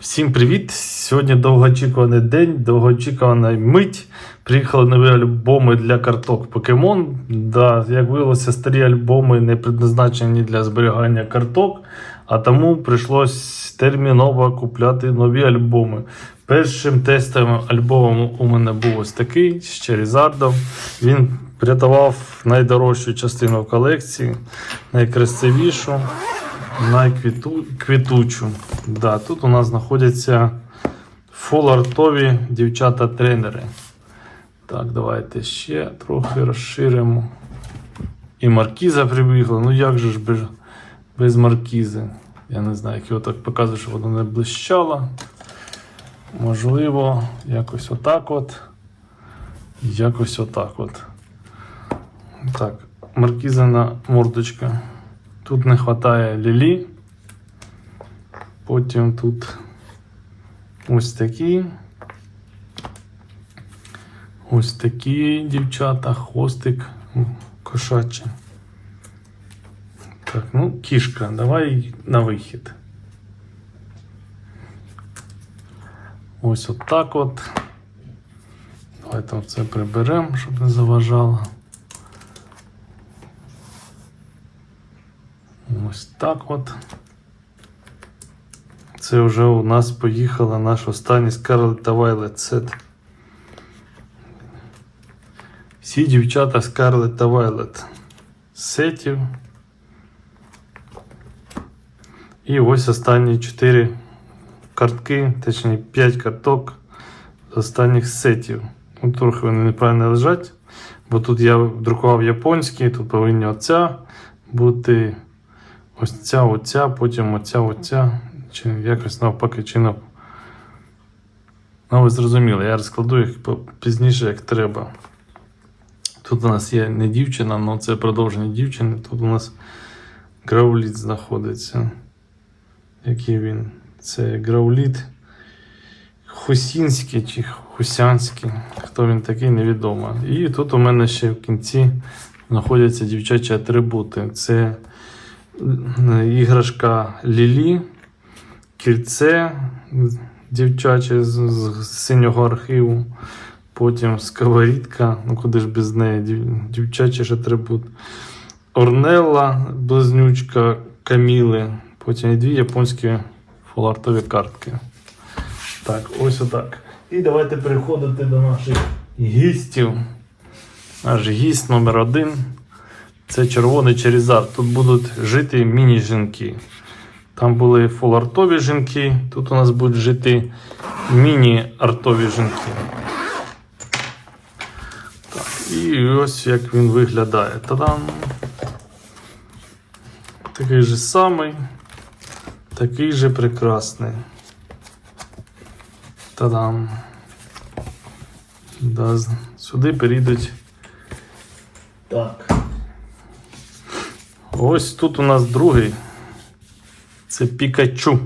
Всім привіт! Сьогодні довгоочікуваний день, довгоочікувана мить. Приїхали нові альбоми для карток Покемон. Да, як виявилося, старі альбоми не предназначені для зберігання карток, а тому прийшлось терміново купляти нові альбоми. Першим тестовим альбомом у мене був ось такий з Черізардом. Він врятував найдорожчу частину колекції, найкрасивішу найквітучу. Да, тут у нас знаходяться фул-артові дівчата-тренери. Так, давайте ще трохи розширимо. І маркіза прибігла. Ну як же ж без, без маркізи? Я не знаю, як його так показує, щоб воно не блищало. Можливо, якось отак от. Якось отак от. Так, маркізина мордочка. Тут не вистачає лілі. Потім тут ось такі. Ось такі дівчата, хвостик кошачий. Так, ну, кішка, давай на вихід. Ось отак от. Давайте це приберемо, щоб не заважало. Ось так от. Це вже у нас поїхала наш останній Scarlet та сет. Всі дівчата Scarlet та Violet сетів. І ось останні 4 картки, точніше 5 карток з останніх сетів. Ну, трохи вони неправильно лежать, бо тут я друкував японські, тут повинні оця бути ось ця, оця, потім оця, оця, чи якось навпаки, чи нав... Ну, ви зрозуміли, я розкладу їх пізніше, як треба. Тут у нас є не дівчина, але це продовження дівчини. Тут у нас грауліт знаходиться. Який він? Це грауліт Хусінський чи Хусянський. Хто він такий, невідомо. І тут у мене ще в кінці знаходяться дівчачі атрибути. Це іграшка Лілі, кільце дівчаче з, з синього архіву. Потім сковорідка, ну куди ж без неї, дів- дівчачий атрибут. Орнелла, близнючка Каміли. Потім і дві японські фулартові картки. Так, ось отак. І давайте переходити до наших гістів. Наш гість номер один. Це червоний черезар. Тут будуть жити міні-жінки. Там були фул-артові жінки, тут у нас будуть жити міні-артові жінки. Так, і ось як він виглядає. Та-дам! Такий же самий, такий же прекрасний. Та-дам! Да, сюди перейдуть. Так. Ось тут у нас другий. Це Пікачу.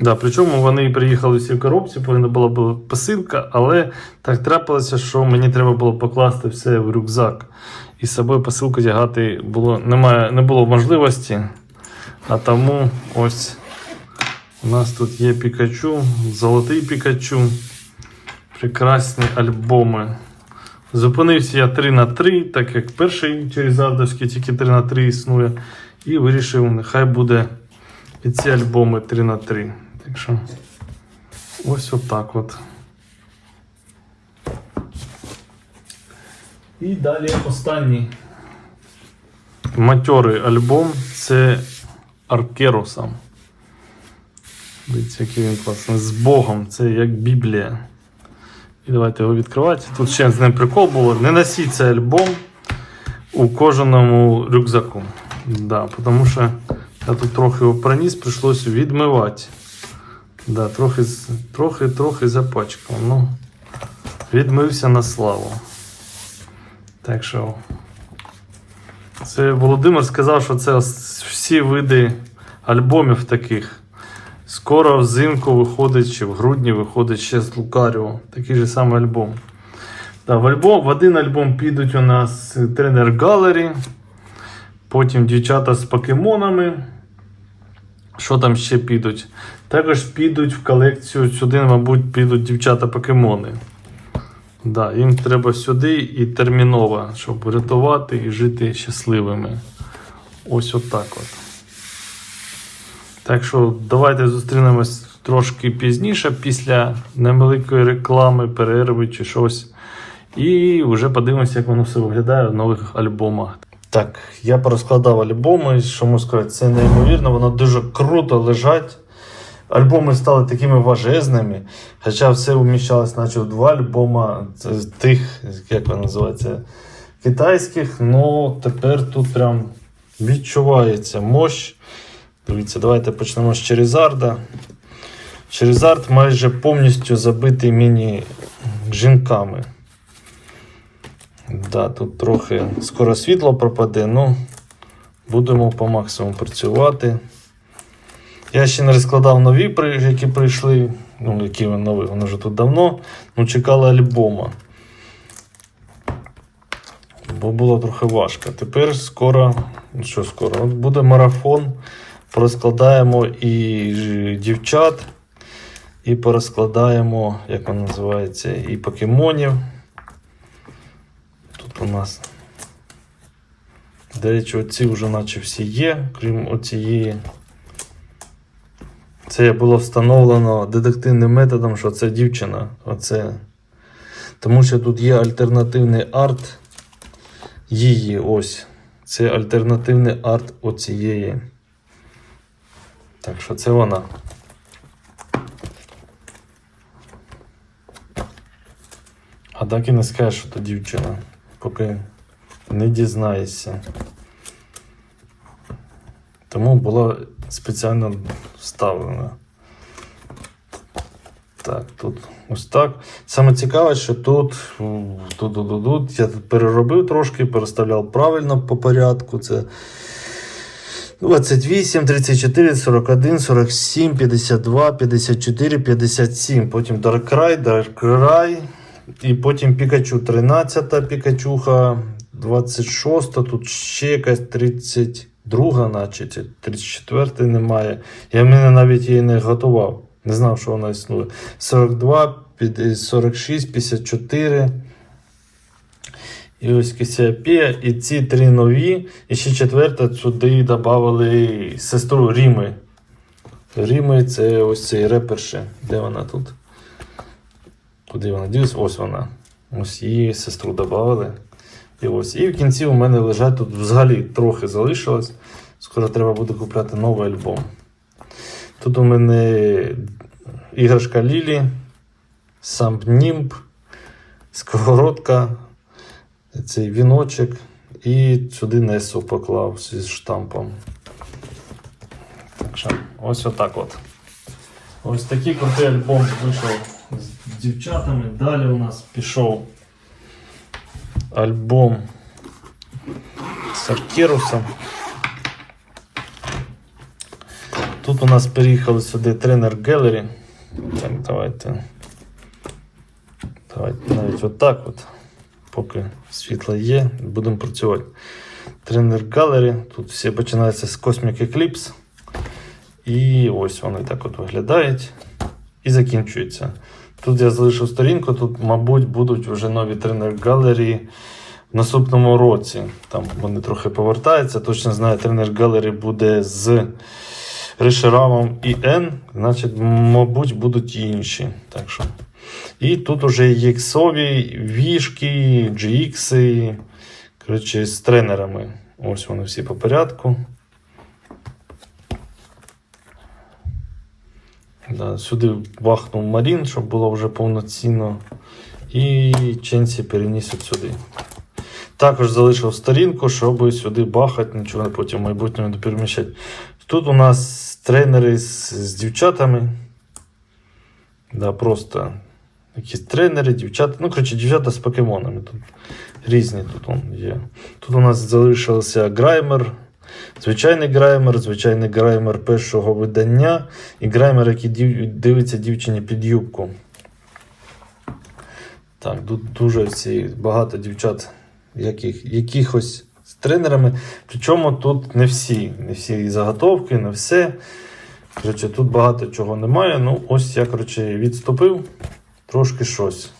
Да, причому вони приїхали всі в коробці, повинна була посилка, але так трапилося, що мені треба було покласти все в рюкзак. І з собою посилку тягати було, немає, не було можливості. А тому ось у нас тут є Пікачу, золотий Пікачу, прекрасні альбоми. Зупинився я 3 на 3, так як перший Черезардовський тільки 3 на 3 існує. І вирішив, нехай буде і ці альбоми 3 на 3. Так що ось отак от. І далі останній матьорий альбом це Аркеросом. Дивіться, який він класний. З Богом. Це як Біблія. І давайте його відкривати. Тут ще з ним прикол було. Не носіть цей альбом у кожаному рюкзаку. Да, тому що я тут трохи його проніс, прийшлося відмивати. Да, трохи, трохи, трохи запачкав. Ну, відмився на славу. Так що. Це Володимир сказав, що це всі види альбомів таких. Скоро взимку виходить, чи в грудні виходить ще з Лукаріо. Такий же самий альбом. Да, в, альбом, в один альбом підуть у нас тренер Галері, потім дівчата з покемонами. Що там ще підуть? Також підуть в колекцію сюди, мабуть, підуть дівчата-покемони. Да, їм треба сюди і терміново, щоб врятувати і жити щасливими. Ось отак от. Так що давайте зустрінемось трошки пізніше, після невеликої реклами, перерви чи щось. І вже подивимося, як воно все виглядає в нових альбомах. Так, я порозкладав альбоми, що можу сказати, це неймовірно, воно дуже круто лежать. Альбоми стали такими важезними, хоча все вміщалось, наче в два альбома тих, як вони називаються, китайських, ну тепер тут прям відчувається мощ. Дивіться, давайте почнемо з Черезарда. Черезард майже повністю забитий міні-жінками. Да, тут трохи скоро світло пропаде, ну будемо по максимуму працювати. Я ще не розкладав нові, які прийшли. Ну, які вони нові, вони вже тут давно. Ну, чекали альбома. Бо було трохи важко. Тепер скоро, ну що скоро, от буде марафон. Порозкладаємо і дівчат, і порозкладаємо, як воно називається, і покемонів. Тут у нас. До речі, оці вже наче всі є, крім оцієї. Це було встановлено детективним методом, що це дівчина. Оце. Тому що тут є альтернативний арт її ось. Це альтернативний арт оцієї. Так що це вона. А так і не скажеш, що то дівчина, поки не дізнаєшся. Тому була спеціально вставлена. Так, тут ось так. Саме цікаве, що тут, тут, тут, тут, тут я тут переробив трошки, переставляв правильно по порядку. Це 28, 34, 41, 47, 52, 54, 57. Потім Darkrai, Darkrai. І потім Пікачу 13, Пікачуха 26, тут ще якась 32, наче чи 34 немає. Я мене навіть її не готував. Не знав, що вона існує. 42, під- 46, 54. І ось Кисіапія. І ці три нові. І ще четверта сюди додали сестру Ріми. Ріми це ось цей реперше. Де вона тут? Куди вона ділась? Ось вона. Ось її сестру додали. І ось. І в кінці у мене лежать тут взагалі трохи залишилось. Скоро треба буде купляти новий альбом. Тут у мене іграшка Лілі, сам Німб, сковородка, цей віночок і сюди Несу поклав зі штампом. Так що, ось отак от. Ось такий крутий альбом вийшов з дівчатами. Далі у нас пішов альбом з Аркерусом. Тут у нас переїхали сюди тренер Гелері. Так, давайте. Давайте навіть отак от. Поки світло є, будемо працювати. Тренер Галері. Тут всі починаються з Cosmic Eclipse. І ось вони так от виглядають. І закінчується. Тут я залишив сторінку, тут, мабуть, будуть вже нові тренер Галері в наступному році. Там вони трохи повертаються. Точно знаю, тренер Галері буде з Решерамом і N, значить, мабуть, будуть і інші. Так що. І тут уже є іксові, вішки, GX, коротше, з тренерами. Ось вони всі по порядку. Да, сюди бахнув Марін, щоб було вже повноцінно. І Ченсі переніс сюди. Також залишив сторінку, щоб сюди бахати, нічого потім в майбутньому не переміщати. Тут у нас тренери з, з дівчатами. Да, просто якісь тренери, дівчата. Ну, коротше, дівчата з покемонами. Тут різні тут он є. Тут у нас залишився граймер, звичайний граймер, звичайний граймер першого видання і граймер, який дивиться дівчині під юбку. Так, тут дуже всі, багато дівчат, яких, якихось з тренерами. Причому тут не всі, не всі заготовки, не все. Коротше, тут багато чого немає. Ну, ось я, коротше, відступив трошки щось.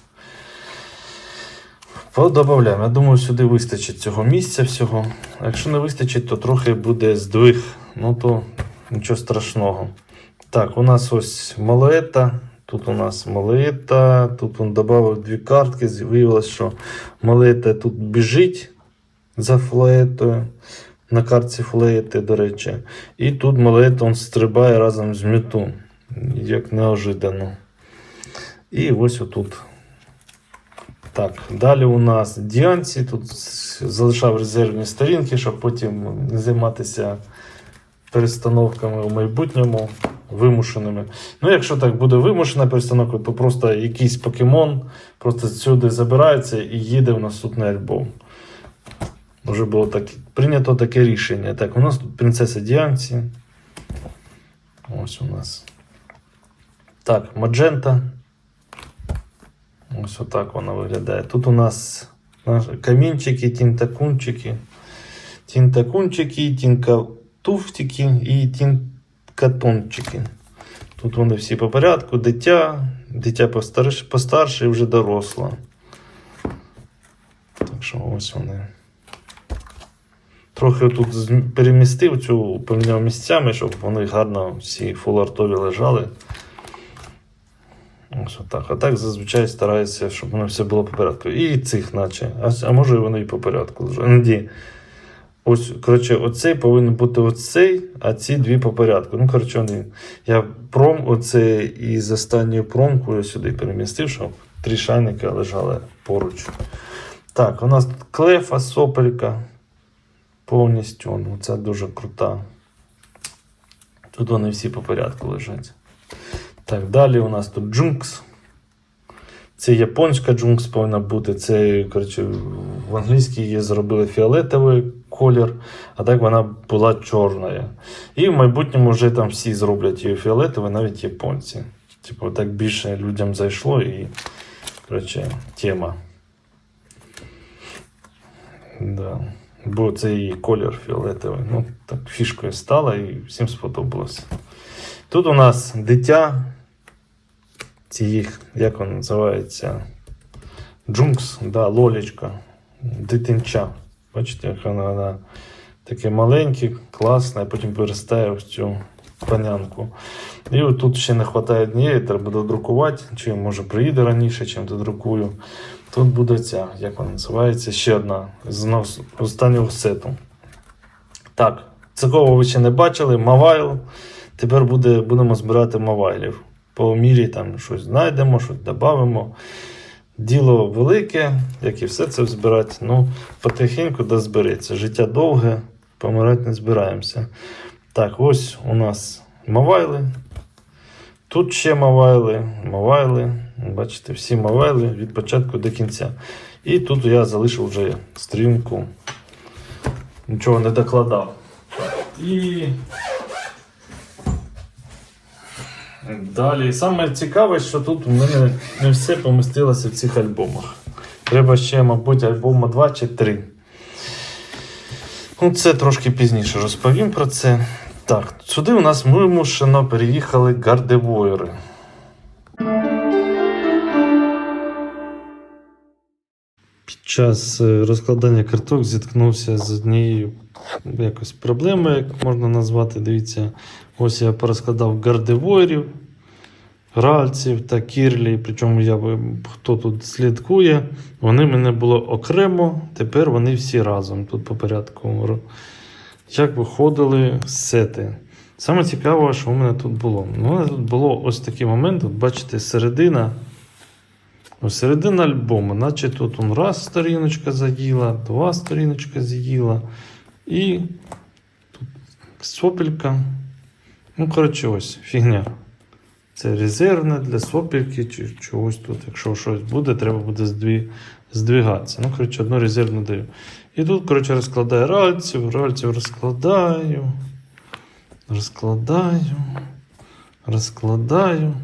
Подобавляємо. Я думаю, сюди вистачить цього місця всього. Якщо не вистачить, то трохи буде здвиг. Ну то нічого страшного. Так, у нас ось малета. Тут у нас малета. Тут він додав дві картки. Виявилось, що малета тут біжить за флейтою. На картці флейти, до речі. І тут малет він стрибає разом з м'юту. Як неожиданно. І ось отут. Так, далі у нас Діанці. Тут залишав резервні сторінки, щоб потім не займатися перестановками у майбутньому вимушеними. Ну, якщо так буде вимушена перестановка, то просто якийсь покемон просто сюди забирається і їде в наступний альбом. Вже було так, прийнято таке рішення. Так, у нас тут принцеса Діанці. Ось у нас. Так, Маджента. Ось отак вона виглядає. Тут у нас камінчики, тінтакунчики, тінтакунчики, тінкатуфтики і тінкатончики. Тут вони всі по порядку. Дитя, дитя постарше, постарше і вже доросла. Так що ось вони. Трохи тут перемістив цю поміняв місцями, щоб вони гарно всі фулартові лежали. Ось отак. А так зазвичай стараюся, щоб воно все було по порядку. І цих, наче. А, а може вони і по порядку лежать. Ні. Ось, коротше, оцей повинен бути оцей, а ці дві по порядку. Ну, коротше, вони. Я пром оцей із останньою промкою сюди перемістив, щоб три шайники лежали поруч. Так, у нас тут клефа, сопелька. Повністю. Ну, це дуже крута. Тут вони всі по порядку лежать. Так, далі у нас тут джункс. Це японська джункс повинна бути. Це, коротше, в англійській її зробили фіолетовий колір, а так вона була чорна. І в майбутньому вже там всі зроблять її фіолетовою, навіть японці. Типу, так більше людям зайшло і, коротше, тема. Да. Бо це її колір фіолетовий. Ну, так фішкою стала і всім сподобалося. Тут у нас дитя. Ці як воно називається? Джункс, да, лолічка, дитинча. Бачите, як вона, вона таке маленьке, класне, потім перестає в цю панянку. І тут ще не вистачає однієї, треба додрукувати, чи може приїде раніше, чим додрукую. Тут буде ця, як вона називається, ще одна з останнього сету. Так, такого ви ще не бачили. Мавайл. Тепер буде, будемо збирати мавайлів. По мірі там щось знайдемо, щось додамо. Діло велике, як і все це збирати. Ну, потихеньку дозбереться. Життя довге, помирати не збираємося. Так, ось у нас мавайли. Тут ще мавайли, мавайли. Бачите, всі мавайли від початку до кінця. І тут я залишив вже стрінку. Нічого не докладав. І далі. Саме цікаве, що тут в мене не все помістилося в цих альбомах. Треба ще, мабуть, альбома 2 чи 3. Ну, це трошки пізніше розповім про це. Так, сюди у нас вимушено переїхали гардевойри. Час е, розкладання карток зіткнувся з однією якось проблемою, як можна назвати. Дивіться, ось я порозкладав гардевойрів, ральців та кірлі. Причому я хто тут слідкує, вони мене було окремо, тепер вони всі разом тут по порядку. Як виходили сети. Саме цікаве, що у мене тут було. У мене тут було ось такий момент, от бачите, середина. Ось середина альбому, наче тут он раз сторіночка заїла, два сторіночка з'їла. І тут сопелька. Ну, коротше, ось фігня. Це резервне для сопельки чи чогось тут. Якщо щось буде, треба буде здвигатися. Ну, коротше, одну резервну даю. І тут, коротше, розкладаю ральців, ральців розкладаю. Розкладаю. Розкладаю.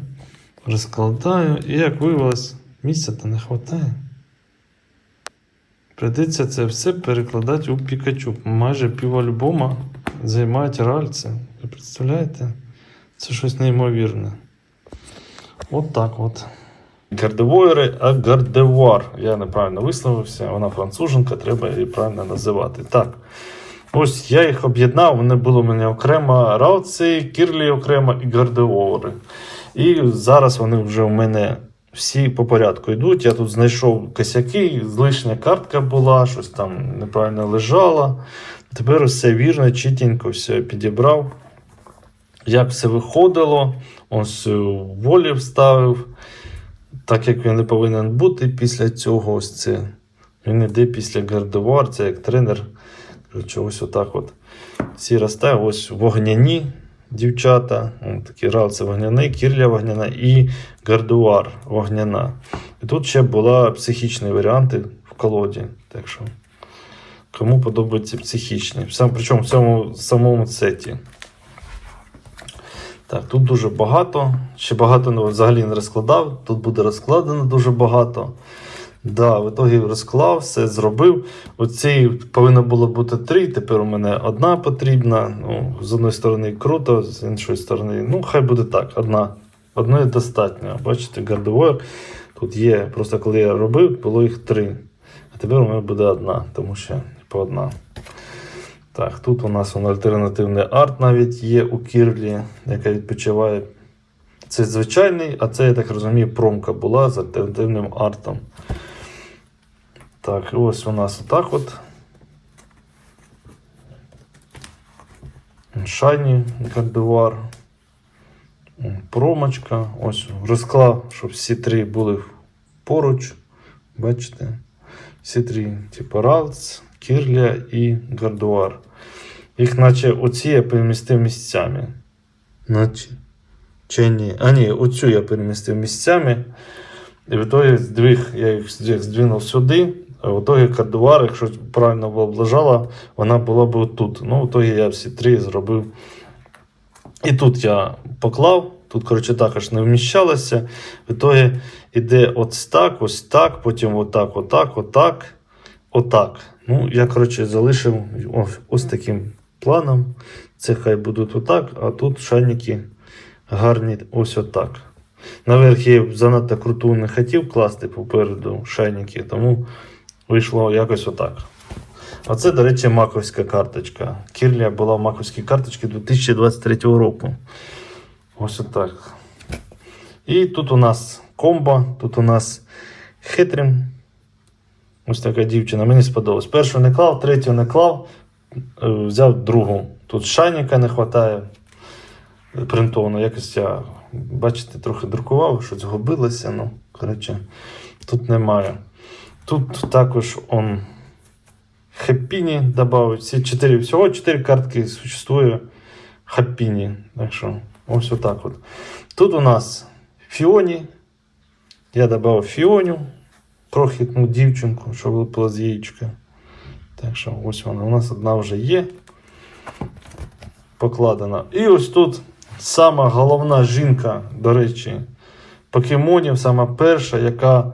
Розкладаю. І як виявилось, місця то не вистачає. Придеться це все перекладати у Пікачу. Майже пів альбома займають ральці. Ви представляєте? Це щось неймовірне. От так от. Гардевойри, а гардевуар. Я неправильно висловився, вона француженка, треба її правильно називати. Так. Ось я їх об'єднав, вони були у мене окремо рауці, кірлі окремо і гардевори. І зараз вони вже у мене всі по порядку йдуть. Я тут знайшов косяки, лишня картка була, щось там неправильно лежало. Тепер все вірно, чітенько все підібрав. Як все виходило, ось е, волі вставив, так як він не повинен бути після цього. Ось це. Він йде після гардевуар, це як тренер. Коротше, ось отак от. Всі розставив, ось вогняні дівчата, такі ралці вогняні, кірля вогняна і гардуар вогняна. І тут ще була психічні варіанти в колоді. Так що, кому подобаються психічні. Сам, причому в цьому самому сеті. Так, тут дуже багато. Ще багато ну, взагалі не розкладав. Тут буде розкладено дуже багато. Да, в ітогі розклав, все зробив. Оці повинно було бути три, тепер у мене одна потрібна. Ну, з одної сторони круто, з іншої сторони, ну, хай буде так, одна. Одної достатньо. Бачите, гардевойр тут є. Просто коли я робив, було їх три. А тепер у мене буде одна, тому що по одна. Так, тут у нас он, альтернативний арт навіть є у Кірлі, яка відпочиває. Це звичайний, а це, я так розумію, промка була з альтернативним артом. Так, ось у нас отак от. Шайні гардевар. Промочка. Ось розклав, щоб всі три були поруч. Бачите? Всі три, типу Равц, Кірля і Гардуар. Їх, наче оці я перемістив місцями. Наче. Чи ні? А ні, оцю я перемістив місцями. І в здвиг, я їх здвинув сюди. В ітогі кардуар, якщо правильно б лежала, вона була б тут. Ну, в ітогі я всі три зробив. І тут я поклав. Тут, коротше, також не вміщалося. В ітогі йде ось так, ось так, потім отак, отак, отак, отак. Ну, я, коротше, залишив ось, ось таким планом. Це хай будуть отак, а тут шайники гарні ось отак. Наверх я занадто круту не хотів класти попереду шайники, тому вийшло якось отак. Оце, до речі, маковська карточка. Кірля була в маковській карточці 2023 року. Ось отак. І тут у нас комбо, тут у нас хитрим. Ось така дівчина. Мені сподобалось. Першу не клав, третю не клав, е, взяв другу. Тут шайника не вистачає. Принтовано. Якось я, бачите, трохи друкував, щось згубилося. Ну, коротше, тут немає. Тут також он Хеппіні додав. Всі чотири, всього 4 картки существує Хаппіні. Так що ось отак от. Тут у нас Фіоні. Я додав Фіоню, крохітну дівчинку, що вилупила з яєчка. Так що ось вона. У нас одна вже є. Покладена. І ось тут сама головна жінка, до речі, покемонів, сама перша, яка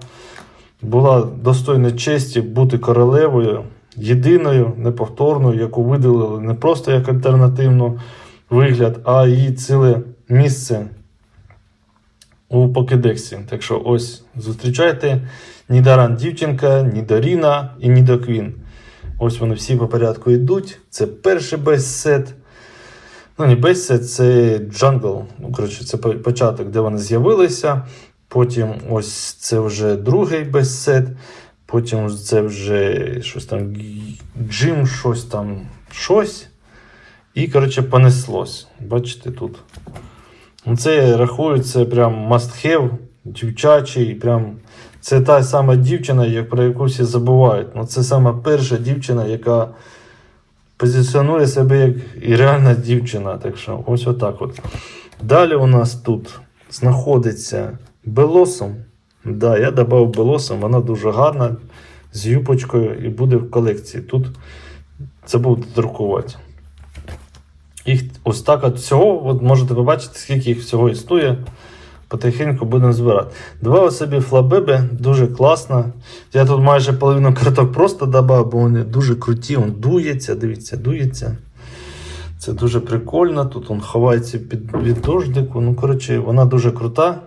була достойна честі бути королевою, єдиною, неповторною, яку видалили не просто як альтернативну вигляд, а її ціле місце у Покедексі. Так що ось зустрічайте Нідаран дівчинка, Нідоріна і Нідоквін. Ось вони всі по порядку йдуть. Це перший бейс-сет. Ну, не бейс-сет, це джангл. Ну, коротше, це початок, де вони з'явилися. Потім ось це вже другий бейс-сет. Потім це вже щось там джим, щось там, щось. І, коротше, понеслось. Бачите тут. Ну, Це рахується прям must have, дівчачий, прям. Це та сама дівчина, про яку всі забувають. Ну, це сама перша дівчина, яка позиціонує себе як і реальна дівчина. Так що ось отак от. Далі у нас тут знаходиться Белосом. Да, я додав Белосом, вона дуже гарна, з юпочкою і буде в колекції. Тут це буде друкувати. Їх ось так от всього, от можете побачити, скільки їх всього існує. Потихеньку будемо збирати. Два особі флабеби, дуже класно. Я тут майже половину карток просто додав, бо вони дуже круті. Он дується, дивіться, дується. Це дуже прикольно. Тут він ховається під від дождику. Ну, коротше, вона дуже крута.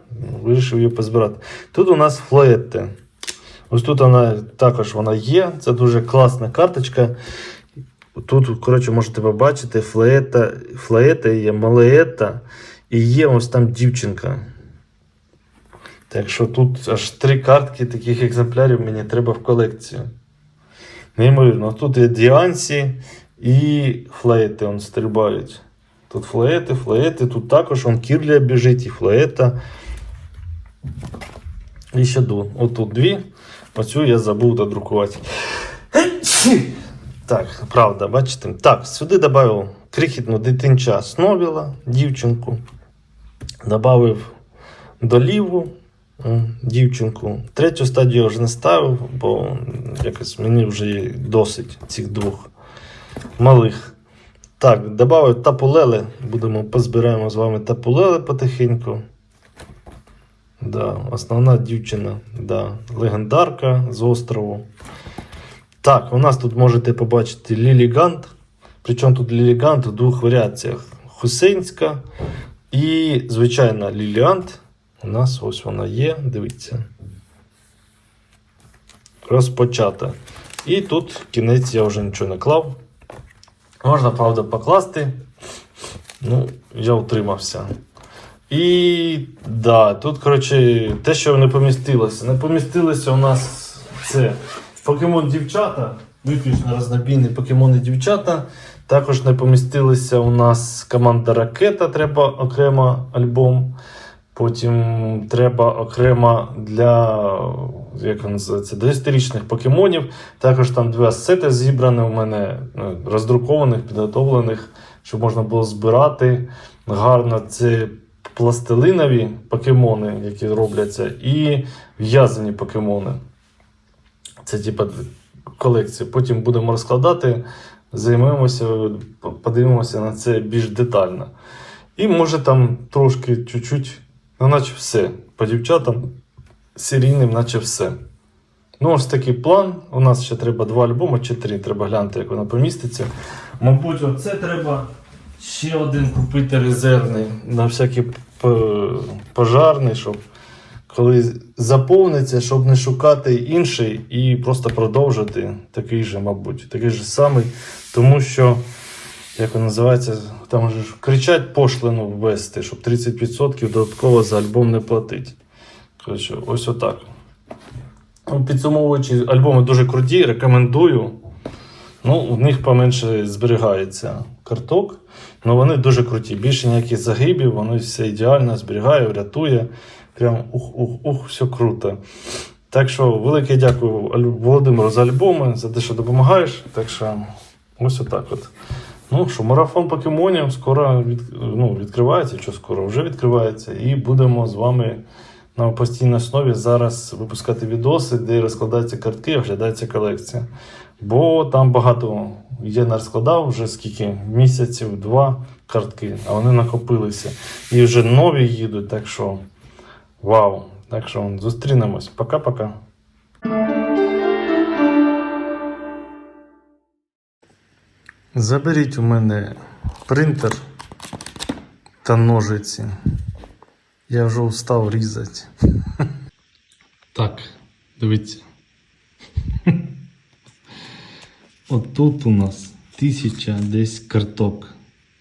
Вирішив її позбирати. Тут у нас флоетте. Ось тут вона також вона є. Це дуже класна карточка. Тут, коротше, можете побачити флеєта, флеєта є малеєта і є ось там дівчинка. Так що тут аж три картки таких екземплярів мені треба в колекцію. Неймовірно, тут є Діансі і флеєти он стрибають. Тут флеєти, флеєти, тут також он Кірлія біжить і флеєта. І ще. Отут дві. Оцю я забув додрукувати. Так, правда, бачите? Так, сюди додав крихітну дитинча Сновіла, дівчинку. Добавив доліву дівчинку. Третю стадію я вже не ставив, бо якось мені вже досить цих двох малих. Так, додав тапулели. Будемо позбираємо з вами тапулели потихеньку. Да, основна дівчина, да, легендарка з острову. Так, у нас тут можете побачити Лілі Гант. Причому тут Лілі Гант у двох варіаціях: Хусейнська і звичайна Лілі Гант. У нас ось вона є, дивіться. Розпочата. І тут кінець я вже нічого не клав. Можна, правда, покласти. Ну, я утримався. І да, тут, коротше, те, що не помістилося. Не помістилося у нас це покемон дівчата, виключно рознобійні покемони дівчата. Також не помістилися у нас команда Ракета, треба окремо альбом. Потім треба окремо для як називається, доісторичних покемонів. Також там два сети зібрані у мене ну, роздрукованих, підготовлених, щоб можна було збирати гарно. Це пластилинові покемони, які робляться, і в'язані покемони. Це типа колекція. Потім будемо розкладати, займемося, подивимося на це більш детально. І може там трошки чуть-чуть, ну, наче все. По дівчатам серійним, наче все. Ну, ось такий план. У нас ще треба два альбоми чи три. Треба глянути, як воно поміститься. Мабуть, оце треба ще один купити резервний на всякий пожарний, щоб коли заповниться, щоб не шукати інший і просто продовжити такий же, мабуть, такий же самий. Тому що, як він називається, там же кричать пошлину ввести, щоб 30% додатково за альбом не платить. Коротше, ось отак. Ну, Підсумовуючи, альбоми дуже круті, рекомендую. Ну, в них поменше зберігається карток, але вони дуже круті. Більше ніяких загибів, воно все ідеально зберігає, врятує. Прям ух-ух-ух, все круто. Так що велике дякую Володимиру за альбоми, за те, що допомагаєш. Так що ось отак от. Ну що, марафон покемонів скоро від, ну, відкривається, що скоро вже відкривається, і будемо з вами на постійній основі зараз випускати відоси, де розкладаються картки оглядається колекція. Бо там багато я не розкладав вже скільки місяців, два картки, а вони накопилися. І вже нові їдуть, так що вау! Так що зустрінемось. Пока-пока. Заберіть у мене принтер та ножиці. Я вже устав різати. Так, дивіться. От тут у нас тисяча десь карток.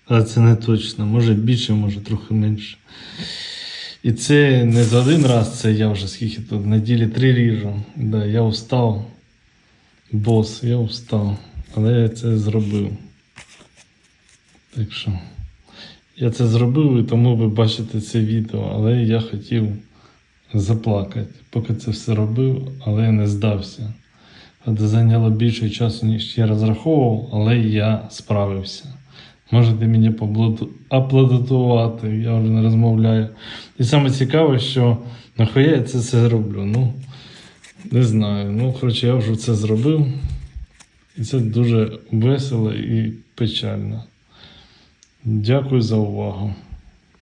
Але це не точно, може більше, може трохи менше. І це не за один раз, це я вже скільки тут, неділі три ріжу. Да, я устав. Бос, я устав. Але я це зробив. Так що. Я це зробив і тому ви бачите це відео, але я хотів заплакати, поки це все робив, але я не здався. Зайняло більше часу, ніж я розраховував, але я справився. Можете мені побладу- я вже не розмовляю. І саме цікаве, що нахуя я це все роблю. Ну, не знаю. Ну, коротше, я вже це зробив. І це дуже весело і печально. Дякую за увагу.